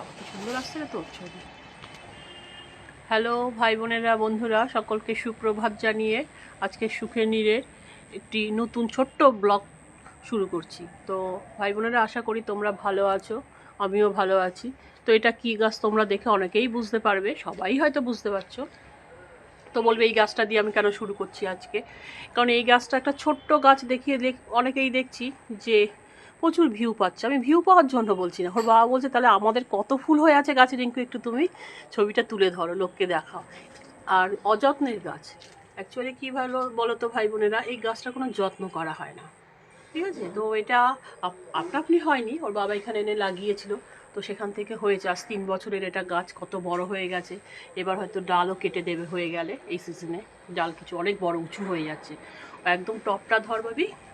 বাবা তো সুন্দর আসছে না তোর ছবি? হ্যালো ভাই বোনেরা, বন্ধুরা, সকলকে সুপ্রভাত জানিয়ে আজকে সুখে নীরে একটি নতুন ছোট্ট ব্লগ শুরু করছি। তো ভাই বোনেরা, আশা করি তোমরা ভালো আছো, আমিও ভালো আছি। তো এটা কী গাছ তোমরা দেখে অনেকেই বুঝতে পারবে, সবাই হয়তো বুঝতে পারছ। তো বলবে এই গাছটা দিয়ে আমি কেন শুরু করছি আজকে? কারণ এই গাছটা একটা ছোট্ট গাছ দেখিয়ে দেখ, অনেকেই দেখছি যে প্রচুর ভিউ পাচ্ছে। আমি ভিউ পাওয়ার জন্য বলছি না। ওর বাবা বলছে, তাহলে আমাদের কত ফুল হয়ে আছে গাছে রিঙ্কু? একটু তুমি ছবিটা তুলে ধরো, লোককে দেখাও। আর অযত্নের গাছ। অ্যাকচুয়ালি কী ভালো বলো তো ভাই বোনেরা, এই গাছটা কোনো যত্ন করা হয় না। ঠিক আছে? তো এটা আপ- আপনা আপনি হয়নি। ওর বাবা এখানে এনে লাগিয়েছিল। তো সেখান থেকে হয়েছে। আজ তিন বছরের এটা গাছ কত বড় হয়ে গেছে। এবার হয়তো ডালও কেটে দেবে হয়ে গেলে এই সিজনে ডাল কিছু অনেক বড়, উঁচু হয়ে যাচ্ছে। একদম টপটা ধরবাবি আর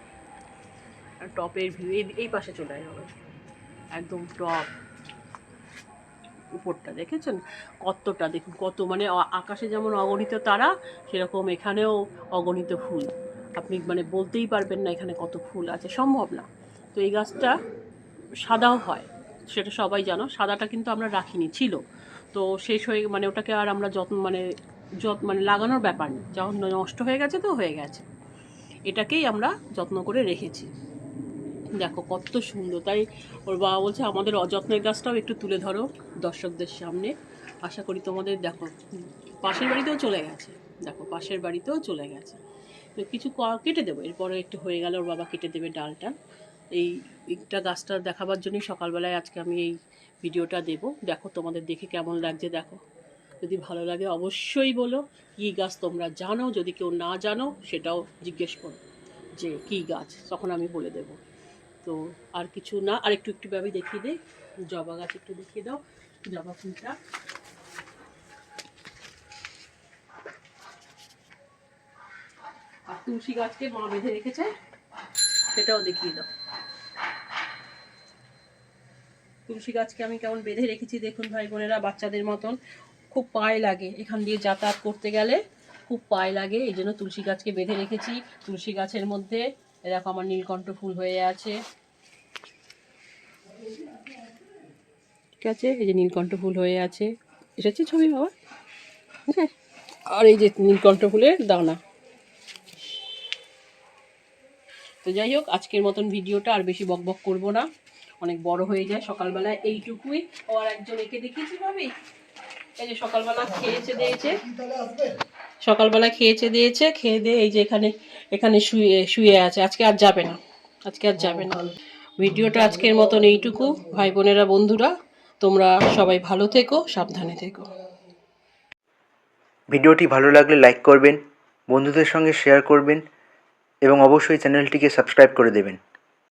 টপের ভিউ এই পাশে চলে যাবে একদম টপ উপরটা দেখেছেন? কতটা দেখুন, কত মানে আকাশে যেমন অগণিত তারা, সেরকম এখানেও অগণিত ফুল। আপনি মানে বলতেই পারবেন না এখানে কত ফুল আছে, সম্ভব না। তো এই গাছটা সাদাও হয়, সেটা সবাই জানো। সাদাটা কিন্তু আমরা রাখিনি, ছিল। তো শেষ হয়ে মানে ওটাকে আর আমরা যত্ন মানে যত মানে লাগানোর ব্যাপার নেই যখন নষ্ট হয়ে গেছে তো হয়ে গেছে। এটাকেই আমরা যত্ন করে রেখেছি। দেখো, কত সুন্দর। তাই ওর বাবা বলছে, আমাদের অযত্নের গাছটাও একটু তুলে ধরো দর্শকদের সামনে। আশা করি তোমাদের, দেখো, পাশের বাড়িতেও চলে গেছে। দেখো, পাশের বাড়িতেও চলে গেছে। তো কিছু কেটে দেবো। এরপরে একটু হয়ে গেলে ওর বাবা কেটে দেবে ডালটা। এই একটা গাছটা দেখাবার জন্যই সকালবেলায় আজকে আমি এই ভিডিওটা দেব। দেখো, তোমাদের দেখে কেমন লাগছে, দেখো। যদি ভালো লাগে অবশ্যই বলো, কী গাছ তোমরা জানো? যদি কেউ না জানো, সেটাও জিজ্ঞেস করো যে, কী গাছ? তখন আমি বলে দেবো। তো আর কিছু না। আর একটু একটু ভাবে দেখিয়ে দে। জবা গাছ একটু দেখিয়ে দাও, জবা ফুলটা। আর তুলসী গাছকে মা বেঁধে রেখেছে, সেটাও দেখিয়ে দাও। তুলসী গাছকে আমি কেমন বেঁধে রেখেছি দেখুন ভাই বোনেরা, বাচ্চাদের মতন। খুব পায়ে লাগে, এখান দিয়ে যাতায়াত করতে গেলে খুব পায়ে লাগে। এই জন্য তুলসী গাছকে বেঁধে রেখেছি। তুলসী গাছের মধ্যে এ দেখো আমার নীলকণ্ঠ ফুল হয়ে আছে। ঠিক আছে, এই যে নীলকণ্ঠ ফুল হয়ে আছে। এসেছে ছবি বাবা? হ্যাঁ আর এই যে নীলকণ্ঠ ফুলের দানা তো যাই হোক, আজকের মতন ভিডিওটা আর বেশি বক বক করব না। অনেক বড় হয়ে যায় সকালবেলায় এইটুকুই। আর একজন একে দেখিয়েছি ভাবি? এই যে সকালবেলা খেয়েছে, দিয়েছে। সকালবেলা খেয়েছে, দিয়েছে। খেয়ে দিয়ে এই যে এখানে এখানে শুয়ে শুয়ে আছে। আজকে আর যাবে না। আজকে আর যাবে না। ভিডিওটা আজকের মতন এইটুকু। ভাই বোনেরা, বন্ধুরা, তোমরা সবাই ভালো থেকো, সাবধানে থেকো। ভিডিওটি ভালো লাগলে লাইক করবেন, বন্ধুদের সঙ্গে শেয়ার করবেন এবং অবশ্যই চ্যানেলটিকে সাবস্ক্রাইব করে দেবেন।